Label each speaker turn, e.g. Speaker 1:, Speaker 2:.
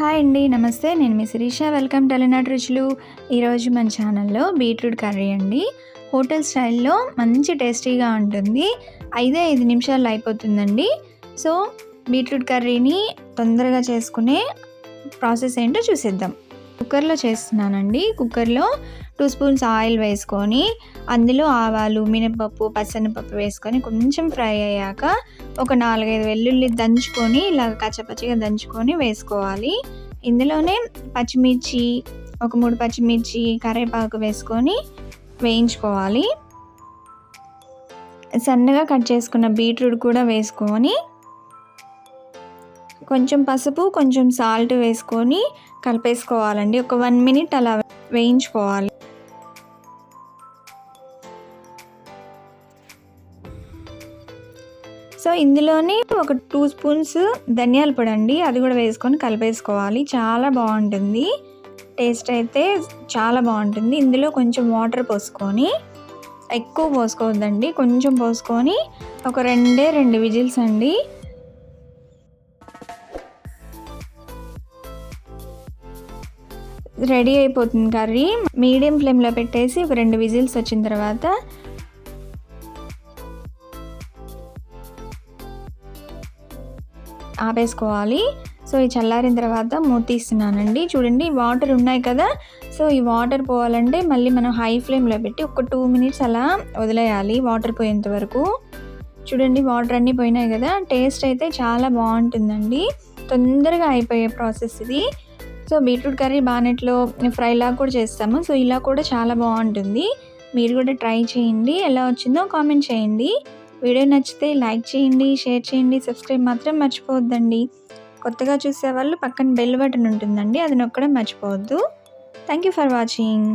Speaker 1: Hi అండి నమస్తే. నేను మీ శిరీష. వెల్కమ్ టెలినాట్ రుచులు. ఈరోజు మన ఛానల్లో బీట్రూట్ కర్రీ అండి. హోటల్ స్టైల్లో మంచి టేస్టీగా ఉంటుంది. ఐదే ఐదు నిమిషాలు అయిపోతుందండి. సో బీట్రూట్ కర్రీని తొందరగా చేసుకునే ప్రాసెస్ ఏంటో చూసేద్దాం. కుక్కర్లో చేస్తున్నానండి. కుక్కర్లో టూ స్పూన్స్ ఆయిల్ వేసుకొని అందులో ఆవాలు మినపప్పు పచ్చనిపప్పు వేసుకొని కొంచెం ఫ్రై అయ్యాక ఒక నాలుగైదు వెల్లుల్లి దంచుకొని ఇలా కచ్చపచ్చిగా దంచుకొని వేసుకోవాలి. ఇందులోనే పచ్చిమిర్చి ఒక మూడు పచ్చిమిర్చి కరివేపాకు వేసుకొని వేయించుకోవాలి. సన్నగా కట్ చేసుకున్న బీట్రూట్ కూడా వేసుకొని కొంచెం పసుపు కొంచెం సాల్ట్ వేసుకొని కలిపేసుకోవాలండి. ఒక వన్ మినిట్ అలా వేయించుకోవాలి. సో ఇందులోనే ఒక టూ స్పూన్స్ ధనియాల పొడి అండి. అది కూడా వేసుకొని కలిపేసుకోవాలి. చాలా బాగుంటుంది. టేస్ట్ అయితే చాలా బాగుంటుంది. ఇందులో కొంచెం వాటర్ పోసుకొని ఎక్కువ పోసుకోవద్దండి. కొంచెం పోసుకొని ఒక రెండే రెండు విజిల్స్ అండి. రెడీ అయిపోతుంది కర్రీ. మీడియం ఫ్లేమ్లో పెట్టేసి ఒక రెండు విజిల్స్ వచ్చిన తర్వాత ఆపేసుకోవాలి. సో ఈ చల్లారిన తర్వాత మూత తీస్తున్నానండి. చూడండి వాటర్ ఉన్నాయి కదా. సో ఈ వాటర్ పోవాలంటే మళ్ళీ మనం హై ఫ్లేమ్లో పెట్టి ఒక టూ మినిట్స్ అలా వదిలేయాలి వాటర్ పోయేంత వరకు. చూడండి వాటర్ అన్నీ పోయినాయి కదా. టేస్ట్ అయితే చాలా బాగుంటుందండి. తొందరగా అయిపోయే ప్రాసెస్ ఇది. సో బీట్రూట్ కర్రీ బానెట్లో ఫ్రైలా కూడా చేస్తాము. సో ఇలా కూడా చాలా బాగుంటుంది. మీరు కూడా ట్రై చేయండి. ఎలా వచ్చిందో కామెంట్ చేయండి. వీడియో నచ్చితే లైక్ చేయండి షేర్ చేయండి సబ్స్క్రైబ్ మాత్రం మర్చిపోవద్దండి. కొత్తగా చూసే వాళ్ళు పక్కన బెల్ బటన్ ఉంటుందండి అది నొక్కడం మర్చిపోవద్దు. Thank you for watching